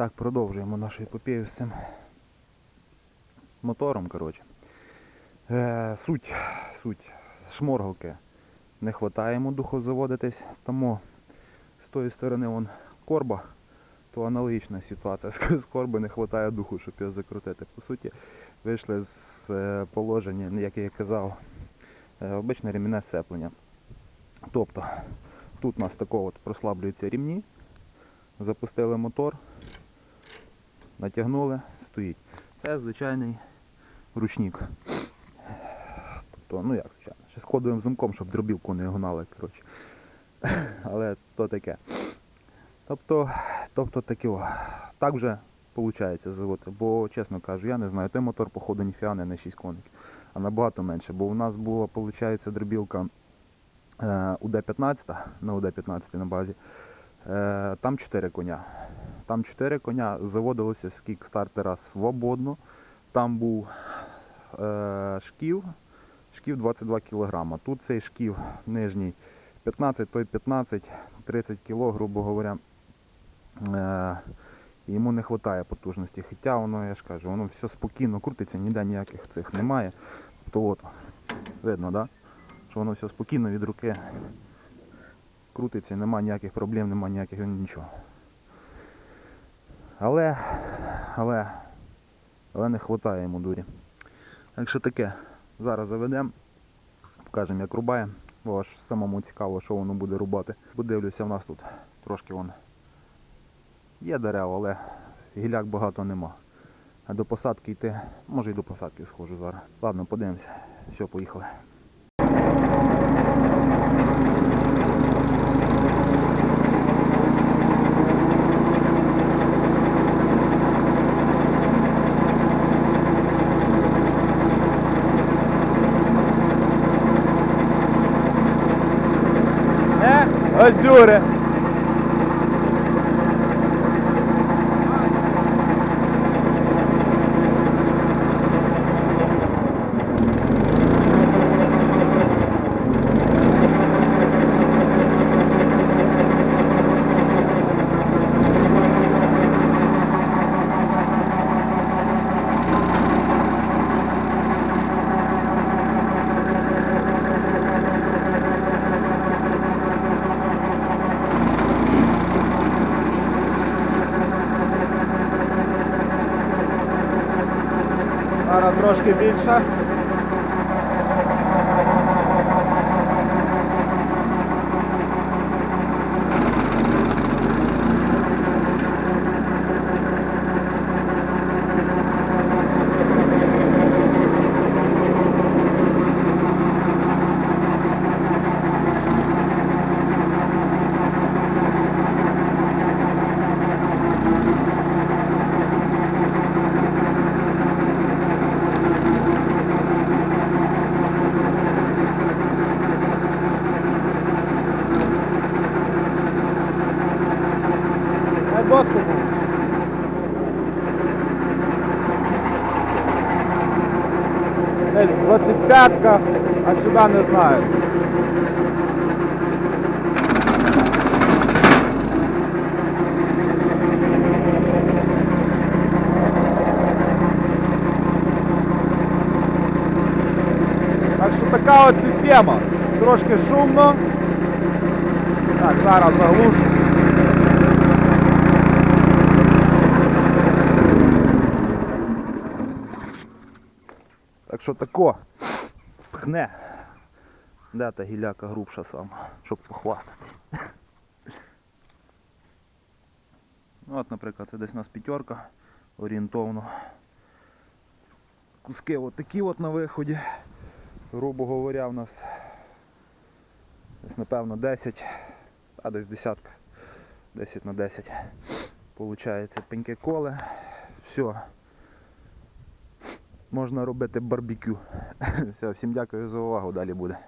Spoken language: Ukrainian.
Так, продовжуємо нашу епопею з цим мотором, коротше. Е, суть, суть, шморгалки. Не вистачає духу заводитись, тому з тої сторони вон корба, то аналогічна ситуація. З корби не вистачає духу, щоб його закрутити. По суті, вийшли з е, положення, як я казав, е, обичне ремінне сцеплення. Тобто, тут у нас такого от прослаблюються рівні, запустили мотор, натягнули, стоїть. Це звичайний ручник. Тобто, ну як звичайно, ще з кодовим замком, щоб дробілку не гнали, коротше. Але то таке. Тобто, тобто таке. Так вже виходить заводити. Бо, чесно кажу, я не знаю, той мотор, походу, ніфіга не на 6 коників, а набагато менше. Бо у нас була, виходить, дробілка е, УД-15 на УД-15 на базі. Е, там 4 коня. Там 4 коня заводилося з кікстартера свободно. Там був е, шків, шків 22 кг. Тут цей шків нижній 15, той 15, 30 кг, грубо говоря. Е, йому не вистачає потужності. Хоча воно, я ж кажу, воно все спокійно крутиться, ніде ніяких цих немає. То от, видно, да? що воно все спокійно від руки крутиться, немає ніяких проблем, немає ніяких нічого. Але, але, але не вистачає йому дурі. Так що таке, зараз заведемо, покажемо як рубає, бо аж самому цікаво, що воно буде рубати. Подивлюся, в нас тут трошки вон є дерева, але гіляк багато нема. А до посадки йти, може і до посадки схожу зараз. Ладно, подивимося. Все, поїхали. Не, озюри. Зараз трошки більше. Доску. Десь 25-ка, а сюди не знаю. Так що така от система. Трошки шумно. Так, зараз заглушу. Так що тако пхне. Де та гіляка грубша сама, щоб похвастатись. Ну, От, наприклад, це десь у нас п'ятерка орієнтовно. Куски от такі от на виході. Грубо говоря, у нас десь напевно 10, а десь десятка. 10 на 10. Получається пеньке коле. Все. Можна робити барбекю. Все, всім дякую за увагу, далі буде.